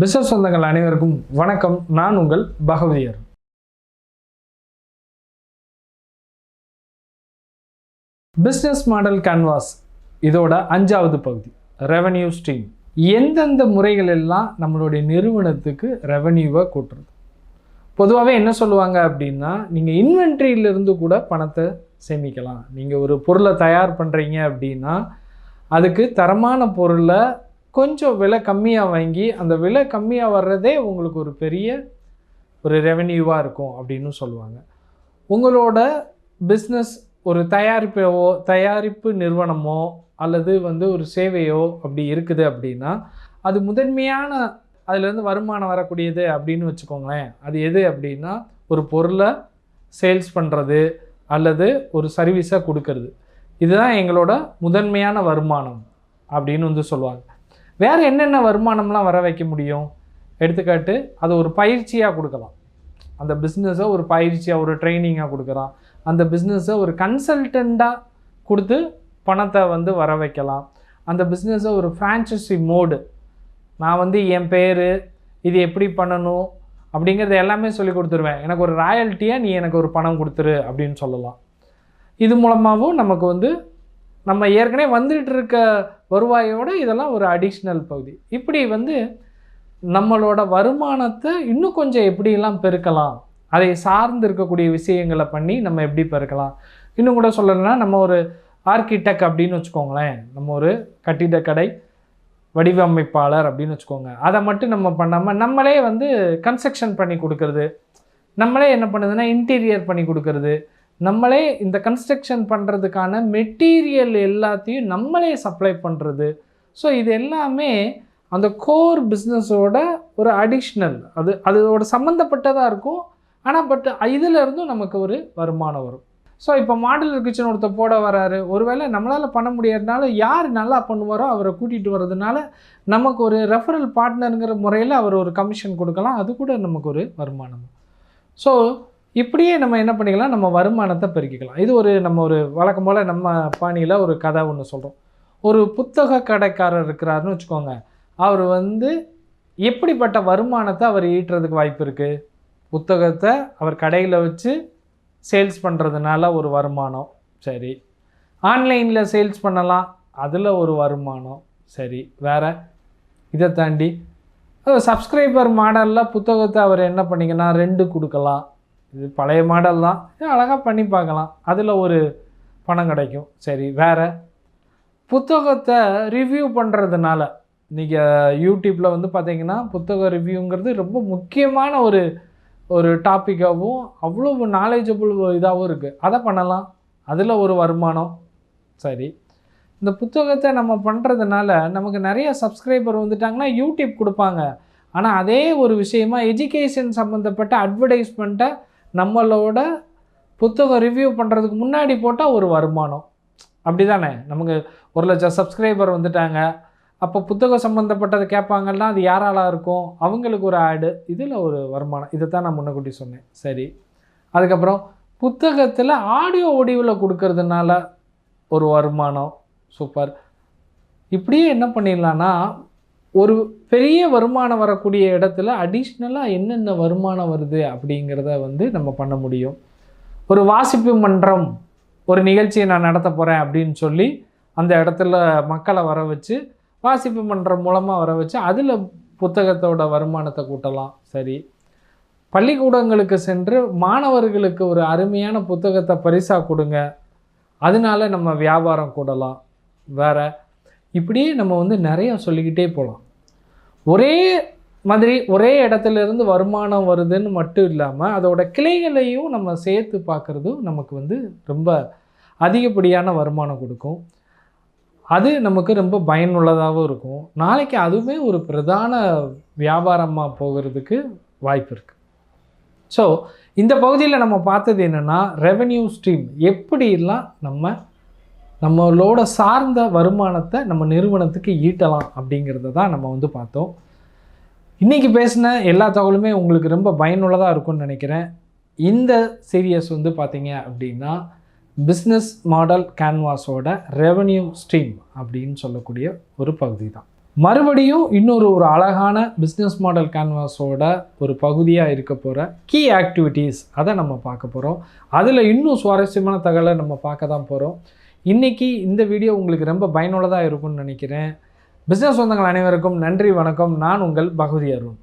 Business சொந்தங்கள் அனைவருக்கும் வணக்கம். நான் உங்கள் பகவதியர். பிஸ்னஸ் மாடல் கேன்வாஸ் இதோட அஞ்சாவது பகுதி ரெவன்யூ ஸ்ட்ரீம் எந்தெந்த முறைகள் எல்லாம் நம்மளுடைய நிறுவனத்துக்கு ரெவன்யூவை கூட்டுறது? பொதுவாகவே என்ன சொல்லுவாங்க அப்படின்னா நீங்கள் இன்வென்ட்ரியிலிருந்து கூட பணத்தை சேமிக்கலாம். நீங்கள் ஒரு பொருளை தயார் பண்ணுறீங்க அப்படின்னா அதுக்கு தரமான பொருளை கொஞ்சம் விலை கம்மியாக வாங்கி அந்த விலை கம்மியாக வர்றதே உங்களுக்கு ஒரு பெரிய ஒரு ரெவென்யூவாக இருக்கும் அப்படின்னு சொல்லுவாங்க. உங்களோட பிஸ்னஸ் ஒரு தயாரிப்போ தயாரிப்பு நிறுவனமோ அல்லது வந்து ஒரு சேவையோ அப்படி இருக்குது அப்படின்னா அது முதன்மையான அதுலேருந்து வருமானம் வரக்கூடியது அப்படின்னு வச்சுக்கோங்களேன். அது எது அப்படின்னா ஒரு பொருளை சேல்ஸ் பண்ணுறது அல்லது ஒரு சர்வீஸை கொடுக்கறது. இதுதான் எங்களோட முதன்மையான வருமானம் அப்படின்னு வந்து சொல்லுவாங்க. வேறு என்னென்ன வருமானம்லாம் வர வைக்க முடியும்? எடுத்துக்காட்டு அது ஒரு பயிற்சியாக கொடுக்கலாம். அந்த பிஸ்னஸை ஒரு பயிற்சியாக ஒரு ட்ரைனிங்காக கொடுக்கலாம். அந்த பிஸ்னஸை ஒரு கன்சல்டண்ட்டாக கொடுத்து பணத்தை வந்து வர வைக்கலாம். அந்த பிஸ்னஸை ஒரு ஃப்ரான்ச்சைசி மோடு நான் வந்து என் பேர் இது எப்படி பண்ணணும் அப்படிங்கிறத எல்லாமே சொல்லி கொடுத்துருவேன். எனக்கு ஒரு ராயல்ட்டியாக நீ எனக்கு ஒரு பணம் கொடுத்துரு அப்படின்னு சொல்லலாம். இது மூலமாகவும் நமக்கு வந்து நம்ம ஏற்கனவே வந்துட்டு இருக்க வருவாயோட இதெல்லாம் ஒரு அடிஷ்னல் பகுதி. இப்படி வந்து நம்மளோட வருமானத்தை இன்னும் கொஞ்சம் எப்படியெல்லாம் பெருக்கலாம்? அதை சார்ந்து இருக்கக்கூடிய விஷயங்களை பண்ணி நம்ம எப்படி பெருக்கலாம்? இன்னும் கூட சொல்லணும்னா நம்ம ஒரு ஆர்கிடெக்ட் அப்படின்னு வச்சுக்கோங்களேன். நம்ம ஒரு கட்டிடக்கடை வடிவமைப்பாளர் அப்படின்னு வச்சுக்கோங்க. அதை மட்டும் நம்ம பண்ணாமல் நம்மளே வந்து கன்ஸ்ட்ரக்ஷன் பண்ணி கொடுக்கறது. நம்மளே என்ன பண்ணுதுன்னா இன்டீரியர் பண்ணி கொடுக்கறது. நம்மளே இந்த கன்ஸ்ட்ரக்ஷன் பண்ணுறதுக்கான மெட்டீரியல் எல்லாத்தையும் நம்மளே சப்ளை பண்ணுறது ஸோ இது எல்லாமே அந்த கோர் பிஸ்னஸோட ஒரு அடிஷ்னல் அது அதோட சம்மந்தப்பட்டதாக இருக்கும். ஆனால் பட் இதிலிருந்தும் நமக்கு ஒரு வருமானம் வரும். ஸோ இப்போ மாடலர் கிச்சன் ஒருத்தர் போட வராரு. ஒருவேளை நம்மளால் பண்ண முடியாதனால யார் நல்லா பண்ணுவாரோ அவரை கூட்டிகிட்டு வர்றதுனால நமக்கு ஒரு ரெஃபரல் பார்ட்னருங்கிற முறையில் அவர் ஒரு கமிஷன் கொடுக்கலாம். அது கூட நமக்கு ஒரு வருமானம். ஸோ இப்படியே நம்ம என்ன பண்ணிக்கலாம்? நம்ம வருமானத்தை பெருக்கிக்கலாம். இது ஒரு நம்ம ஒரு வழக்கம் போல் நம்ம பாணியில் ஒரு கதை ஒன்று சொல்கிறோம் ஒரு புத்தக கடைக்காரர் இருக்கிறாருன்னு வச்சுக்கோங்க. அவர் வந்து எப்படிப்பட்ட வருமானத்தை அவர் ஈட்டுறதுக்கு வாய்ப்பு இருக்குது புத்தகத்தை அவர் கடையில் வச்சு சேல்ஸ் பண்ணுறதுனால ஒரு வருமானம் சரி. ஆன்லைனில் சேல்ஸ் பண்ணலாம் அதில் ஒரு வருமானம் சரி. வேறு? இதை தாண்டி சப்ஸ்கிரைபர் மாடலில் புத்தகத்தை அவர் என்ன பண்ணிங்கன்னா ரெண்டு கொடுக்கலாம். இது பழைய மாடல் தான். அழகாக பண்ணி பார்க்கலாம். அதில் ஒரு பணம் கிடைக்கும். சரி வேறு. புத்தகத்தை ரிவ்யூ பண்ணுறதுனால நீங்கள் யூடியூப்பில் வந்து பார்த்தீங்கன்னா புத்தக ரிவ்யூங்கிறது ரொம்ப முக்கியமான ஒரு ஒரு டாப்பிக்காகவும் அவ்வளோ நாலேஜபிள் இதாகவும் இருக்குது அதை பண்ணலாம். அதில் ஒரு வருமானம். சரி. இந்த புத்தகத்தை நம்ம பண்ணுறதுனால நமக்கு நிறைய சப்ஸ்கிரைபர் வந்துட்டாங்கன்னா யூடியூப் கொடுப்பாங்க. ஆனால் அதே ஒரு விஷயமா எஜுகேஷன் சம்மந்தப்பட்ட அட்வர்டைஸ்மெண்ட்டை நம்மளோட புத்தகம் ரிவ்யூ பண்ணுறதுக்கு முன்னாடி போட்டால் ஒரு வருமானம். அப்படி தானே நமக்கு ஒரு லட்சம் சப்ஸ்கிரைபர் வந்துட்டாங்க. அப்போ புத்தகம் சம்மந்தப்பட்டதை கேட்பாங்கன்னா அது யாராலாக இருக்கும்? அவங்களுக்கு ஒரு ஆடு இதில் ஒரு வருமானம். இதை தான் நான் முன்னக்கூட்டி சொன்னேன். சரி. அதுக்கப்புறம் புத்தகத்தில் ஆடியோ ஒடிவில் கொடுக்கறதுனால ஒரு வருமானம். சூப்பர். இப்படியே என்ன பண்ணிடலான்னா ஒரு பெரிய வருமானம் வரக்கூடிய இடத்துல அடிஷ்னலாக என்னென்ன வருமானம் வருது அப்படிங்கிறத வந்து நம்ம பண்ண முடியும். ஒரு வாசிப்பு மன்றம் ஒரு நிகழ்ச்சியை நான் நடத்த போகிறேன் அப்படின்னு சொல்லி அந்த இடத்துல மக்களை வர வச்சு வாசிப்பு மன்றம் மூலமாக வர வச்சு அதில் புத்தகத்தோட வருமானத்தை கூட்டலாம். சரி. பள்ளிக்கூடங்களுக்கு சென்று மாணவர்களுக்கு ஒரு அருமையான புத்தகத்தை பரிசாக கொடுங்க. அதனால நம்ம வியாபாரம் கூடலாம். வேற. இப்படியே நம்ம வந்து நிறையா சொல்லிக்கிட்டே போகலாம் ஒரே மாதிரி ஒரே இடத்துல இருந்து வருமானம் வருதுன்னு மட்டும் இல்லாமல் அதோட கிளைகளையும் நம்ம சேர்த்து பார்க்குறதும் நமக்கு வந்து ரொம்ப அதிகப்படியான வருமானம் கொடுக்கும். அது நமக்கு ரொம்ப பயனுள்ளதாகவும் இருக்கும். நாளைக்கு அதுவுமே ஒரு பிரதான வியாபாரமாக போகிறதுக்கு வாய்ப்பு இருக்குது ஸோ இந்த பகுதியில் நம்ம பார்த்தது என்னென்னா ரெவென்யூ ஸ்ட்ரீம் எப்படிலாம் நம்ம நம்மளோட சார்ந்த வருமானத்தை நம்ம நிறுவனத்துக்கு ஈட்டலாம் அப்படிங்கிறத தான் நம்ம வந்து பார்த்தோம். இன்றைக்கி பேசின எல்லா தகவலுமே உங்களுக்கு ரொம்ப பயனுள்ளதாக இருக்கும்னு நினைக்கிறேன். இந்த சீரியஸ் வந்து பார்த்தீங்க அப்படின்னா பிஸ்னஸ் மாடல் கேன்வாஸோட ரெவன்யூ ஸ்ட்ரீம் அப்படின்னு சொல்லக்கூடிய ஒரு பகுதி தான். மறுபடியும் இன்னொரு ஒரு அழகான பிஸ்னஸ் மாடல் கேன்வாஸோட ஒரு பகுதியாக இருக்க போகிற கீ ஆக்டிவிட்டீஸ் அதை நம்ம பார்க்க போகிறோம் அதில் இன்னும் சுவாரஸ்யமான தகவலை நம்ம பார்க்க தான் போகிறோம் இன்றைக்கி இந்த வீடியோ உங்களுக்கு ரொம்ப பயனுள்ளதாக இருக்கும்னு நினைக்கிறேன். பிஸ்னஸ் சொந்தங்கள் அனைவருக்கும் நன்றி வணக்கம். நான் உங்கள் பகுதி அருண்.